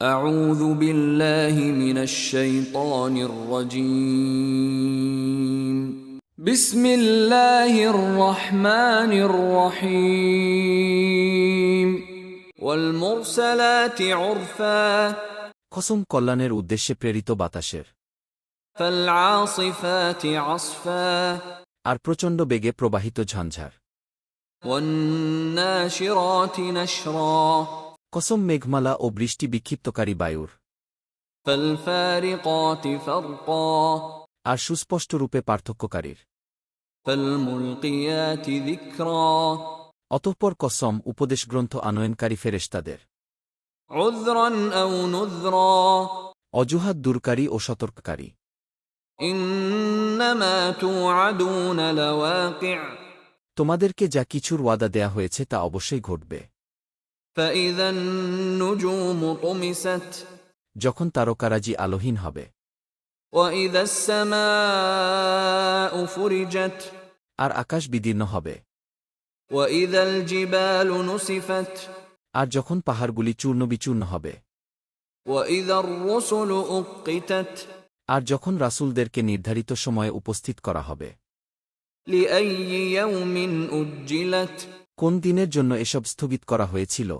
أعوذ بالله من الشيطان الرجيم بسم الله الرحمن الرحيم والمرسلات عرفا কসম কল্যাণের উদ্দেশ্যে প্রেরিত বাতাসের فالعاصفات عصفا আর প্রচণ্ড বেগে প্রবাহিত ঝঞ্ঝার والناشرات نشرا কসম মেঘমালা ও বৃষ্টি বিক্ষিপ্তকারী বায়ুর। আর সুস্পষ্ট রূপে পার্থক্যকারীর। অতঃপর কসম উপদেশ গ্রন্থ আনয়নকারী ফেরেস্তাদের অজুহাত দূরকারী ও সতর্ককারী। তোমাদেরকে যা কিছুর ওয়াদা দেয়া হয়েছে তা অবশ্যই ঘটবে। যখন তারকারাজি আলোহীন হবে। আর আকাশ বিদীর্ণ হবে। আর যখন পাহাড়গুলি চূর্ণ বিচূর্ণ হবে আর যখন রাসুলদেরকে নির্ধারিত সময়ে উপস্থিত করা হবে। কোন দিনের জন্য এসব স্থগিত করা হয়েছিল?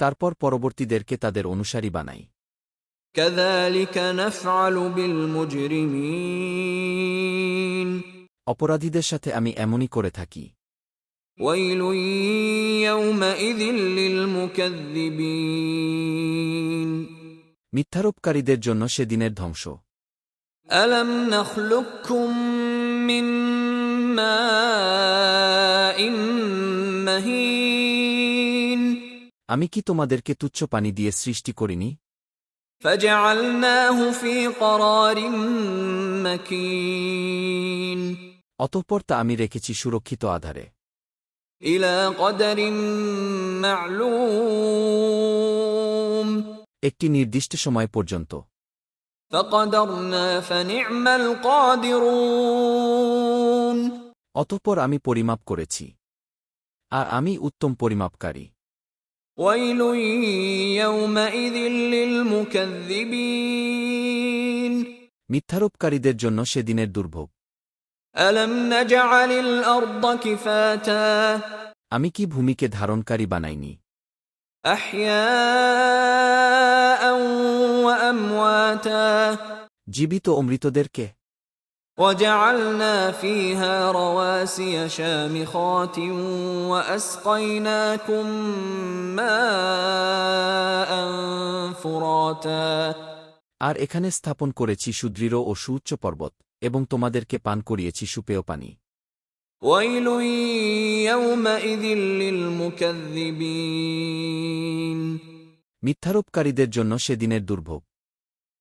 তারপর পরবর্তীদেরকে তাদের অনুসারী বানাই كذلك نفعل بالمجرمين অপরাধীদের সাথে আমি এমনই করে থাকি ويل يومئذ للمكذبين মিথ্যারোপকারীদের জন্য সেদিনের ধ্বংস ألم نخلقكم من ماء مهين আমি কি তোমাদেরকে তুচ্ছ পানি দিয়ে সৃষ্টি করিনি فجعلناه في قرار مكين অতঃপর তা আমি রেখেছি সুরক্ষিত আধারে إلى قدر معلوم একটি নির্দিষ্ট সময় পর্যন্ত فقدرنا فنعم القادرون অতঃপর আমি পরিমাপ করেছি। আর আমি উত্তম পরিমাপকারী। মিথ্যারোপকারীদের জন্য সেদিনের দুর্ভোগ। আমি কি ভূমিকে ধারণকারী বানাইনি? জীবিত অমৃতদেরকে وجعلنا فيها رواسي شامخات وأسقيناكم ماء فراتا আর এখানে স্থাপন করেছি সুদৃঢ় ও সুউচ্চ পর্বত এবং তোমাদেরকে পান করিয়েছি সুপেয় পানি ويل يومئذ للمكذبين মিথ্যারোপকারীদের জন্য সেদিনের দুর্ভোগ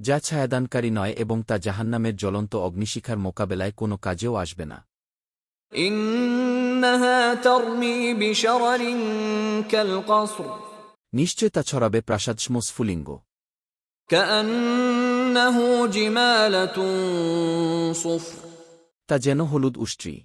যা ছায়াদানকারী নয় এবং তা জাহান্নামের জ্বলন্ত অগ্নিশিখার মোকাবেলায় কোনো কাজেও আসবে না। নিশ্চয় তা ছড়াবে প্রাসাদ স্ফুলিঙ্গ। তা যেন হলুদ উষ্ট্রী।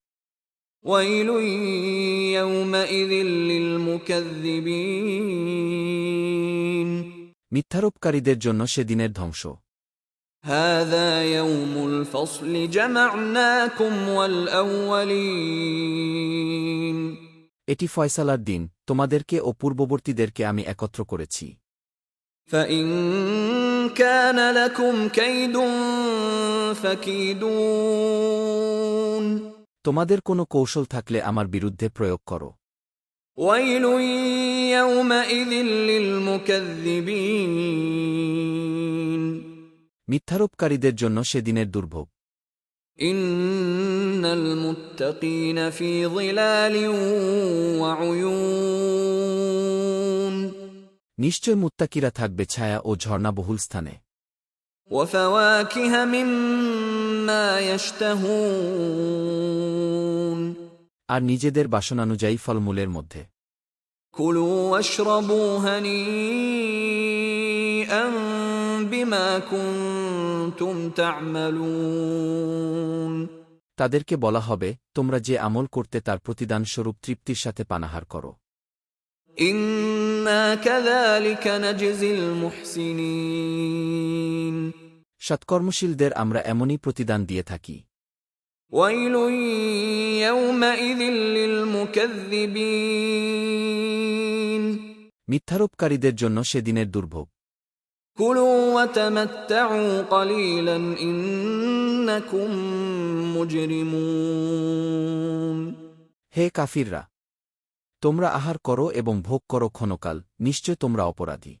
মিথ্যারোপকারীদের জন্য সেদিনের ধ্বংস هذا يوم الفصل جمعناكم والأولين এটি ফয়সালার দিন তোমাদেরকে ও পূর্ববর্তীদেরকে আমি একত্র করেছি فإن كان لكم كيد فكيدون তোমাদের কোনো কৌশল থাকলে আমার বিরুদ্ধে প্রয়োগ করো। মিথ্যারোপকারীদের জন্য সেদিনের দুর্ভোগ। নিশ্চয় মুত্তাকিরা থাকবে ছায়া ও ঝর্ণাবহুল স্থানে। ওয়া ফাওয়াকিহা আর নিজেদের বাসনানুযায়ী ফলমূলের মধ্যে। কুলু তাদেরকে বলা হবে তোমরা যে আমল করতে তার প্রতিদান স্বরূপ তৃপ্তির সাথে পানাহার করো। ইন্না কাযালিকা নাজজিল মুহসিনিন। সৎকর্মশীলদের আমরা এমনই প্রতিদান দিয়ে থাকি। মিথ্যারোপকারীদের জন্য সেদিনের দুর্ভোগ। হে কাফিররা তোমরা আহার করো এবং ভোগ করো ক্ষণকাল নিশ্চয় তোমরা অপরাধী।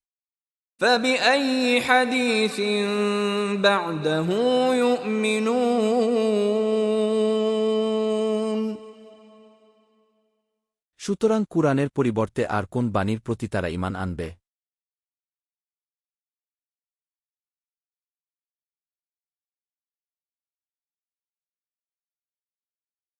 فبأي حديث بعده يؤمنون সুতরাং কুরআনের পরিবর্তে আর কোন বাণীর প্রতি তারা ইমান আনবে